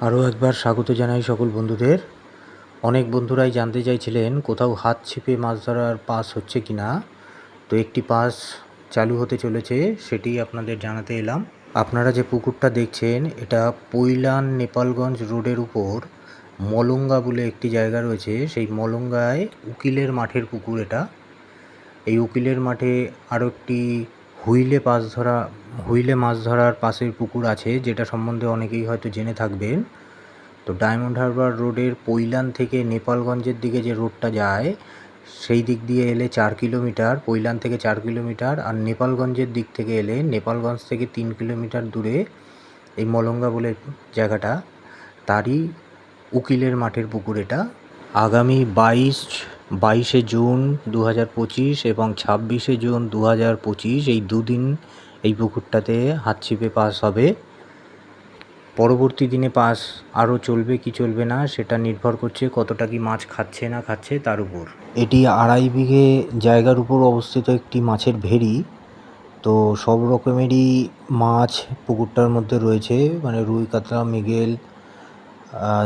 আরও একবার স্বাগত জানাই সকল বন্ধুদের। অনেক বন্ধুরাই জানতে চাইছিলেন কোথাও হাত ছিপে মাছ ধরার পাস হচ্ছে কি না। তো একটি পাস চালু হতে চলেছে, সেটি আপনাদের জানাতে এলাম। আপনারা যে পুকুরটা দেখছেন, এটা পৈলান নেপালগঞ্জ রোডের উপর মলঙ্গা বলে একটি জায়গা রয়েছে। সেই মলঙ্গায় উকিলের মাঠের পুকুর এটা। এই উকিলের মাঠে আরও একটি হুইলে পাস ধরা, হুইলে মাছ ধরার পাশের পুকুর আছে, যেটা সম্বন্ধে অনেকেই হয়তো জেনে থাকবেন। তো ডায়মন্ড হারবার রোডের পৈলান থেকে নেপালগঞ্জের দিকে যে রোডটা যায়, সেই দিক দিয়ে এলে চার কিলোমিটার, পৈলান থেকে চার কিলোমিটার আর নেপালগঞ্জের দিক থেকে এলে নেপালগঞ্জ থেকে তিন কিলোমিটার দূরে এই মলঙ্গা বলে জায়গাটা, তারই উকিলের মাঠের পুকুর এটা। আগামী বাইশ বাইশে জুন দু হাজার পঁচিশ এবং ছাব্বিশে জুন দু হাজার পঁচিশ, এই দুদিন এই পুকুরটাতে হাত ছিপে পাস হবে। পরবর্তী দিনে পাস আরও চলবে কি চলবে না সেটা নির্ভর করছে কতটা কি মাছ খাচ্ছে না খাচ্ছে তার উপর। এটি আড়াই বিঘে জায়গার উপর অবস্থিত একটি মাছের ভেড়ি। তো সব রকমেরই মাছ পুকুরটার মধ্যে রয়েছে মানে রুই কাতলা, মৃগেল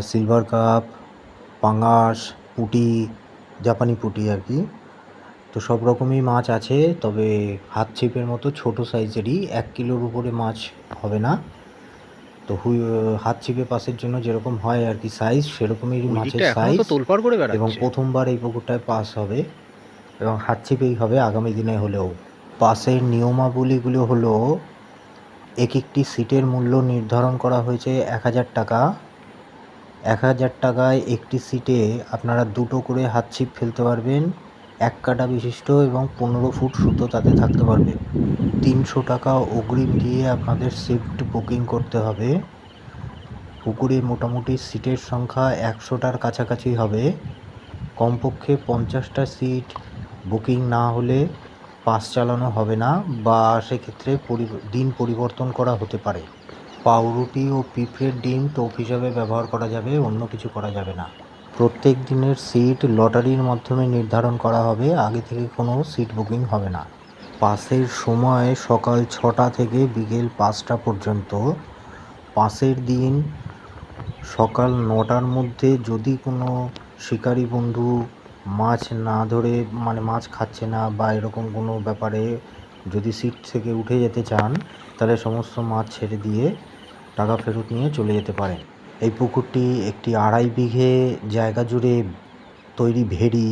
সিলভার কাপ, পাঙাশ, পুঁটি জাপানি পুঁটি আর কি। তো সব রকমই মাছ আছে তবে হাত ছিপের মতো ছোট সাইজেরই এক কিলোর উপরে মাছ হবে না। তো হুই হাত ছিপে পাসের জন্য যেরকম হয় আর কি সাইজ সেরকমই মাছের সাইজ তোলপাড় করে এবং প্রথমবার এই পুকুরটায় পাস হবে এবং হাত ছিপেই হবে আগামী দিনে হলেও। পাসের নিয়মাবলীগুলো হলো এক একটি সিটের মূল্য নির্ধারণ করা হয়েছে এক হাজার টাকা। এক হাজার টাকায় একটি সিটে আপনারা দুটো করে হাত ছিপ ফেলতে পারবেন, এক কাটা বিশিষ্ট এবং পনেরো ফুট সুতো তাতে থাকতে পারবে তিনশো টাকা অগ্রিম দিয়ে আপনাদের সিট বুকিং করতে হবে। পুকুরে মোটামুটি সিটের সংখ্যা একশোটার কাছাকাছি হবে। কমপক্ষে পঞ্চাশটা সিট বুকিং না হলে পাস চালানো হবে না বা সেক্ষেত্রে পরি- দিন পরিবর্তন করা হতে পারে। পাউরুটি ও পিঁপড়ের ডিম টোপ হিসাবে ব্যবহার করা যাবে, অন্য কিছু করা যাবে না। প্রত্যেক দিনের সিট লটারির মাধ্যমে নির্ধারণ করা হবে, আগে থেকে কোনো সিট বুকিং হবে না। পাসের সময় সকাল ছটা থেকে বিকেল পাঁচটা পর্যন্ত। পাসের দিন সকাল নটার মধ্যে যদি কোনো শিকারী বন্ধু মাছ না ধরে মানে মাছ খাচ্ছে না বা এরকম কোনো ব্যাপারে যদি সিট থেকে উঠে যেতে চান তাহলে সমস্ত মাছ ছেড়ে দিয়ে টাকা ফেরত নিয়ে চলে যেতে পারেন। এই পুকুরটি একটি আড়াই বিঘে জায়গা জুড়ে তৈরি ভেড়ি।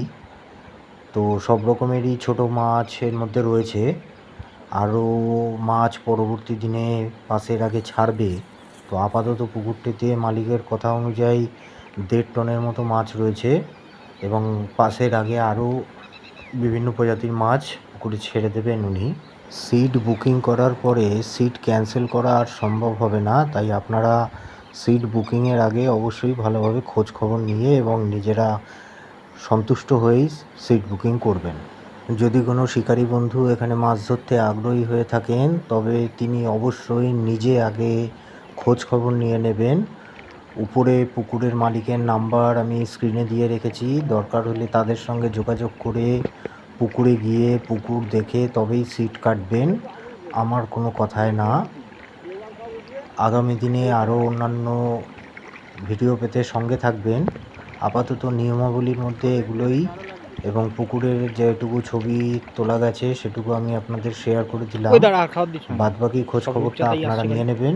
তো সব রকমেরই ছোট মাছের মধ্যে রয়েছে। আরও মাছ পরবর্তী দিনে পাশের আগে ছাড়বে। তো আপাতত পুকুরটিতে মালিকের কথা অনুযায়ী দেড় টনের মতো মাছ রয়েছে এবং পাশের আগে আরও বিভিন্ন প্রজাতির মাছ পুকুরে ছেড়ে দেবেন উনি। সিট বুকিং করার পরে সিট ক্যান্সেল করা আর সম্ভব হবে না, তাই আপনারা সিট বুকিংয়ের আগে অবশ্যই ভালোভাবে খোঁজ খবর নিয়ে এবং নিজেরা সন্তুষ্ট হয়েই সিট বুকিং করবেন। যদি কোনো শিকারী বন্ধু এখানে মাছ ধরতে আগ্রহী হয়ে থাকেন, তবে তিনি অবশ্যই নিজে আগে খোঁজ খবর নিয়ে নেবেন। উপরে পুকুরের মালিকের নাম্বার আমি স্ক্রিনে দিয়ে রেখেছি, দরকার হলে তাদের সঙ্গে যোগাযোগ করে পুকুরে গিয়ে পুকুর দেখে তবেই সিট কাটবেন। আমার কোনো কথায় না। আগামী দিনে আরও অন্যান্য ভিডিও পেতে সঙ্গে থাকবেন। আপাতত নিয়মাবলীর মধ্যে এগুলোই এবং পুকুরের যেটুকু ছবি তোলা গেছে সেটুকু আমি আপনাদের শেয়ার করে দিলাম। বাদবাকি খোঁজ খবরটা আপনারা নিয়ে নেবেন।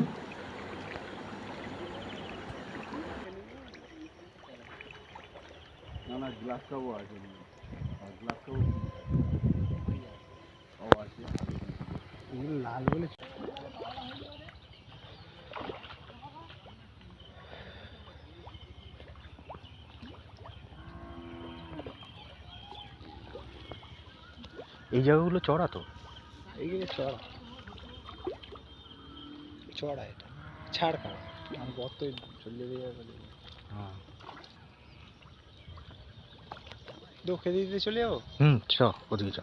না না গ্লাস আছে। গ্লাস কাপও ও আছে এগুলো লাল বলে এই জায়গাগুলো চড়া তো? এইগুলো চড়া। চড়া এটা। ছাড় কাড়া আর গত চলে যাবে হ্যাঁ। দো খেতে দিতে চলে যাব? হুম চ ওদিকে চ।